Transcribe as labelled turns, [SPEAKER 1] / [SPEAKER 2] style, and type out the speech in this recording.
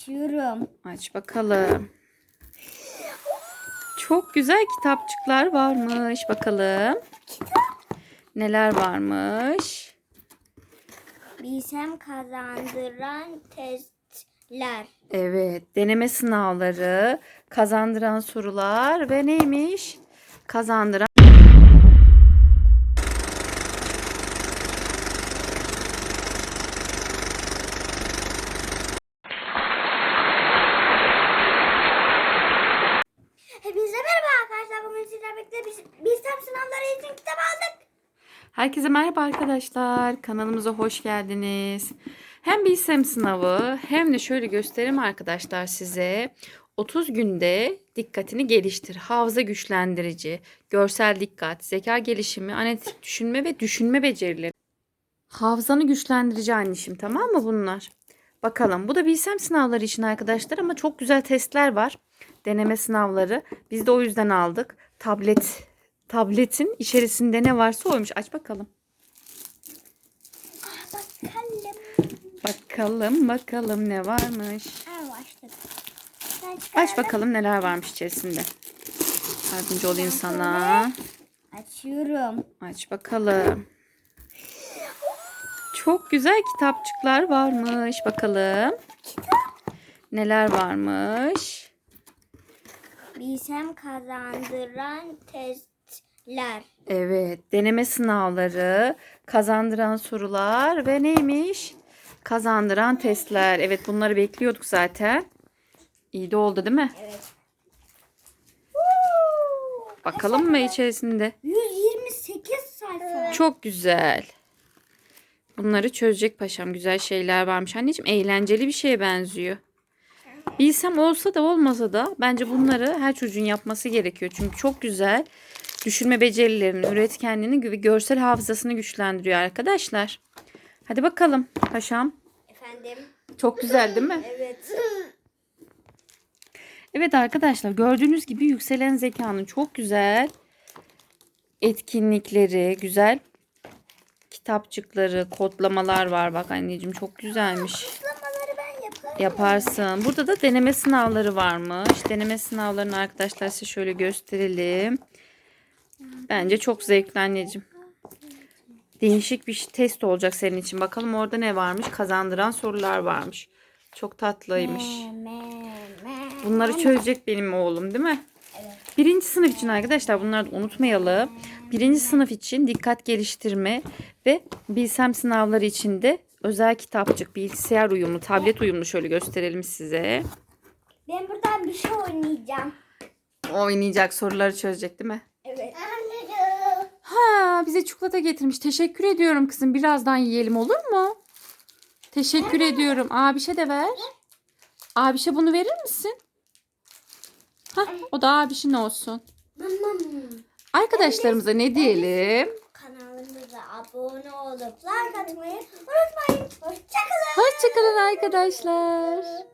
[SPEAKER 1] Açıyorum.
[SPEAKER 2] Aç bakalım. Çok güzel kitapçıklar varmış. Bakalım. Neler varmış?
[SPEAKER 1] Bilsem kazandıran testler.
[SPEAKER 2] Evet, deneme sınavları, kazandıran sorular ve neymiş? Kazandıran
[SPEAKER 1] Hepinize merhaba arkadaşlar. Birlikte biz, Bilsem sınavları için kitap aldık.
[SPEAKER 2] Herkese merhaba arkadaşlar. Kanalımıza hoş geldiniz. Hem bilsem sınavı hem de şöyle göstereyim arkadaşlar size. 30 günde dikkatini geliştir. Hafıza güçlendirici, görsel dikkat, zeka gelişimi, analitik düşünme ve düşünme becerileri. Hafızanı güçlendirici annişim tamam mı bunlar? Bakalım bu da bilsem sınavları için arkadaşlar ama çok güzel testler var. Deneme sınavları. Biz de o yüzden aldık. Tablet tabletin içerisinde ne varsa oymuş. Aç bakalım.
[SPEAKER 1] Bakalım.
[SPEAKER 2] Bakalım bakalım ne varmış. Aç bakalım neler varmış içerisinde. Yardımcı olayım sana.
[SPEAKER 1] Açıyorum.
[SPEAKER 2] Aç bakalım. Çok güzel kitapçıklar varmış. Bakalım. Neler varmış?
[SPEAKER 1] Bilsem kazandıran testler.
[SPEAKER 2] Evet, deneme sınavları, kazandıran sorular ve neymiş? Kazandıran testler. Evet, bunları bekliyorduk zaten. İyi de oldu değil mi?
[SPEAKER 1] Evet.
[SPEAKER 2] Bakalım mı içerisinde?
[SPEAKER 1] 128 sayfa.
[SPEAKER 2] Çok güzel. Bunları çözecek paşam. Güzel şeyler varmış. Anneciğim eğlenceli bir şeye benziyor. Bilsem olsa da olmasa da bence bunları her çocuğun yapması gerekiyor. Çünkü çok güzel düşünme becerilerini, üretkenliğini ve görsel hafızasını güçlendiriyor arkadaşlar. Hadi bakalım paşam.
[SPEAKER 1] Efendim.
[SPEAKER 2] Çok güzel değil mi?
[SPEAKER 1] Evet.
[SPEAKER 2] Evet arkadaşlar gördüğünüz gibi yükselen zekanın çok güzel etkinlikleri, güzel kitapçıkları, kodlamalar var. Bak anneciğim çok güzelmiş. Yaparsın. Burada da deneme sınavları varmış. Deneme sınavlarını arkadaşlar size şöyle gösterelim. Bence çok zevkli anneciğim. Değişik bir test olacak senin için. Bakalım orada ne varmış? Kazandıran sorular varmış. Çok tatlıymış. Bunları çözecek benim oğlum değil mi? Birinci sınıf için arkadaşlar bunları da unutmayalım. Birinci sınıf için dikkat geliştirme ve bilsem sınavları için de özel kitapçık, bilgisayar uyumlu, tablet uyumlu şöyle gösterelim size.
[SPEAKER 1] Ben buradan bir şey oynayacağım.
[SPEAKER 2] Oynayacak soruları çözecek değil mi?
[SPEAKER 1] Evet.
[SPEAKER 2] Ha bize çikolata getirmiş. Teşekkür ediyorum kızım. Birazdan yiyelim olur mu? Teşekkür ediyorum. Abişe de ver. Abişe bunu verir misin? Hah, o da abişin olsun. Arkadaşlarımıza ne diyelim?
[SPEAKER 1] Kanalımıza abone olup like atmayı unutmayın. Hoşçakalın.
[SPEAKER 2] Hoşçakalın arkadaşlar.